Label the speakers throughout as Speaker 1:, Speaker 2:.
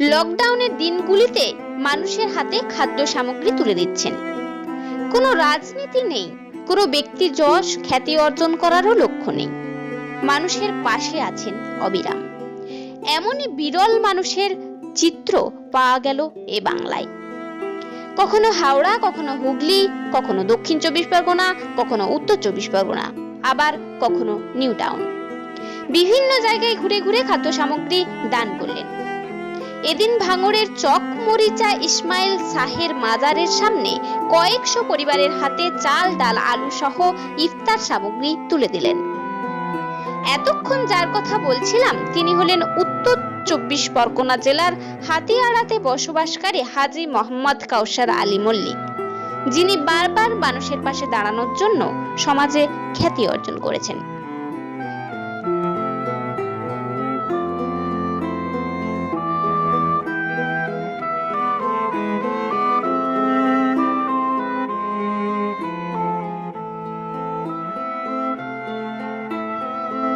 Speaker 1: লকডাউনের দিনগুলিতে মানুষের হাতে খাদ্য সামগ্রী তুলে দিচ্ছেন। কোনো রাজনীতি নেই, কোনো ব্যক্তি যশ, খ্যাতি অর্জন করারও লক্ষ্য নেই। মানুষের পাশে আছেন অবিরাম। এমনই বিরল মানুষের চিত্র পাওয়া গেল এ বাংলায়। কখনো হাওড়া, কখনো হুগলি, কখনো দক্ষিণ চব্বিশ পরগনা, কখনো উত্তর চব্বিশ পরগনা, আবার কখনো নিউ টাউন। বিভিন্ন জায়গায় ঘুরে ঘুরে খাদ্য সামগ্রী দান করলেন। এদিন ভাঙড়ের চক মরিচা ইসমাইল শাহের মাজারের সামনে কয়েকশো পরিবারের হাতে চাল, ডাল, আলু সহ ইফতার সামগ্রী তুলে দিলেন। এতক্ষণ যার কথা বলছিলাম, তিনি হলেন উত্তর চব্বিশ পরগনা জেলার হাতিয়াড়াতে বসবাসকারী হাজি মোহাম্মদ কাউসার আলী মল্লিক, যিনি বারবার মানুষের পাশে দাঁড়ানোর জন্য সমাজে খ্যাতি অর্জন করেছেন।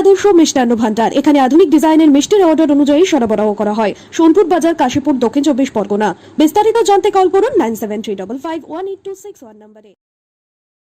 Speaker 2: আদর্শ মিষ্টান্ন ভান্ডার। এখানে আধুনিক ডিজাইনের মিষ্টির অর্ডার অনুযায়ী সরবরাহ করা হয়। সোনপুর বাজার, কাশীপুর, দক্ষিণ চব্বিশ পরগনা। বিস্তারিত জানতে কল করুন nine seven three double five one eight two six one নম্বরে